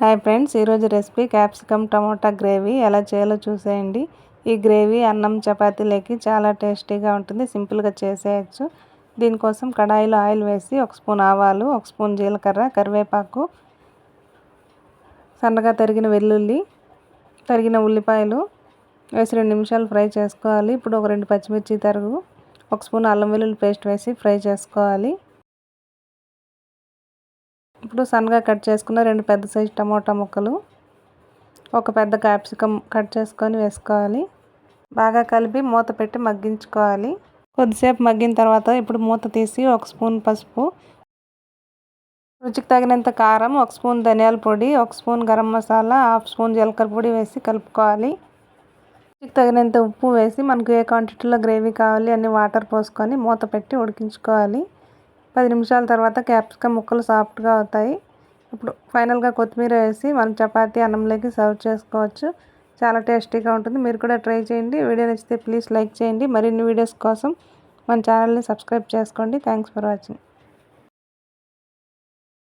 Hi friends ఈరోజు recipe capsicum tomato gravy. ఎలా చేయాలో చూసేయండి. ఈ గ్రేవీ అన్నం చపాతీలోకి చాలా టేస్టీగా ఉంటుంది సింపుల్గా చేసేయచ్చు. దీనికోసం కడాయిలో ఆయిల్ వేసి ఒక స్పూన్ ఆవాలు ఒక స్పూన్ జీలకర్ర కరివేపాకు సన్నగా తరిగిన వెల్లుల్లి తరిగిన ఉల్లిపాయలు వేసి రెండు నిమిషాలు ఫ్రై చేసుకోవాలి. ఇప్పుడు ఒక రెండు పచ్చిమిర్చి తరుగు ఒక స్పూన్ అల్లం వెల్లుల్లి పేస్ట్ వేసి ఫ్రై చేసుకోవాలి. ఇప్పుడు సన్నగా కట్ చేసుకున్న రెండు పెద్ద సైజు టమోటా ముక్కలు ఒక పెద్ద క్యాప్సికమ్ కట్ చేసుకొని వేసుకోవాలి. బాగా కలిపి మూత పెట్టి మగ్గించుకోవాలి. కొద్దిసేపు మగ్గిన తర్వాత ఇప్పుడు మూత తీసి ఒక స్పూన్ పసుపు రుచికి తగినంత కారం ఒక స్పూన్ ధనియాల పొడి ఒక spoon garam masala half spoon జీలకర్ర పొడి వేసి కలుపుకోవాలి. రుచికి తగినంత ఉప్పు వేసి మనకు ఏ క్వాంటిటీలో గ్రేవీ కావాలి అన్ని వాటర్ పోసుకొని మూత పెట్టి ఉడికించుకోవాలి. పది నిమిషాల తర్వాత క్యాప్సికమ్ ముక్కలు సాఫ్ట్గా అవుతాయి. ఇప్పుడు ఫైనల్గా కొత్తిమీర వేసి మనం చపాతీ అన్నంలోకి సర్వ్ చేసుకోవచ్చు. చాలా టేస్టీగా ఉంటుంది. మీరు కూడా ట్రై చేయండి. వీడియో నచ్చితే ప్లీజ్ లైక్ చేయండి. మరిన్ని వీడియోస్ కోసం మన ఛానల్ని సబ్స్క్రైబ్ చేసుకోండి. Thanks for watching.